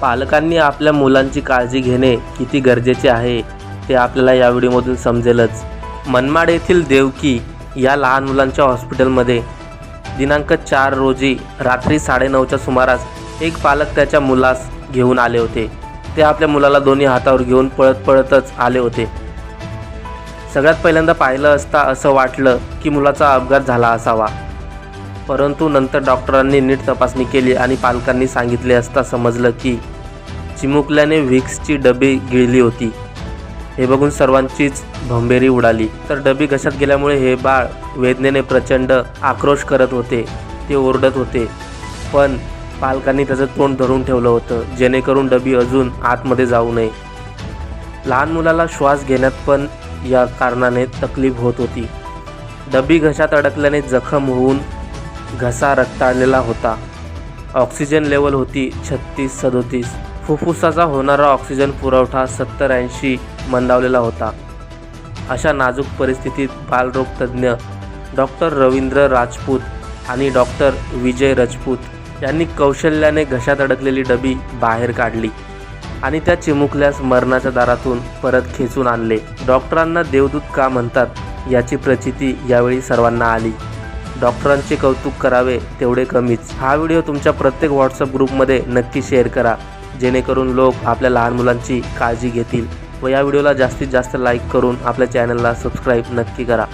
पालकांनी आपल्या मुलांची काळजी घेणे किती गरजेचे आहे ते आपल्याला या व्हिडिओमधून समजेलच. मनमाड येथील देवकी या लहान मुलांच्या हॉस्पिटलमध्ये दिनांक चार रोजी रात्री साडेनऊच्या सुमारास एक पालक त्याच्या मुलास घेऊन आले होते. ते आपल्या मुलाला दोन्ही हातावर घेऊन पळत पळतच आले होते. सगळ्यात पहिल्यांदा पाहिलं असता असं वाटलं की मुलाचा अपघात झाला असावा. परंतु नंतर डॉक्टरांनी नीट तपासणी केली आणि पालकांनी सांगितले असता समजलं की चिमुकल्याने व्हिक्सची डबी गिळली होती. हे बघून सर्वांचीच भंबेरी उडाली. तर डबी घशात गेल्यामुळे हे बाळ वेदनेने प्रचंड आक्रोश करत होते. ते ओरडत होते. पण पालकांनी त्याचं तोंड धरून ठेवलं होतं जेणेकरून डबी अजून आतमध्ये जाऊ नये. लहान मुलाला श्वास घेण्यात पण या कारणाने तकलीफ होत होती. डबी घशात अडकल्याने जखम होऊन घसा रक्ताळलेला होता. ऑक्सिजन लेवल होती छत्तीस सदोतीस. फुफ्फुसाचा होणारा ऑक्सिजन पुरवठा सत्तर ऐंशी मंदावलेला होता. अशा नाजूक परिस्थितीत बालरोगतज्ञ डॉक्टर रवींद्र राजपूत आणि डॉक्टर विजय राजपूत यांनी कौशल्याने घशात अडकलेली डबी बाहेर काढली आणि त्या चिमुकल्यास मरणाच्या दारातून परत खेचून आणले. डॉक्टरांना देवदूत का म्हणतात याची प्रचिती यावेळी सर्वांना आली. डॉक्टरांचे कौतुक करावे तेवढे कमीच. हा व्हिडिओ तुमच्या प्रत्येक व्हॉट्सअप ग्रुपमध्ये नक्की शेअर करा जेणेकरून लोक आपल्या लहान मुलांची काळजी घेतील. व या व्हिडिओला जास्तीत जास्त लाईक करून आपल्या चॅनलला सबस्क्राईब नक्की करा.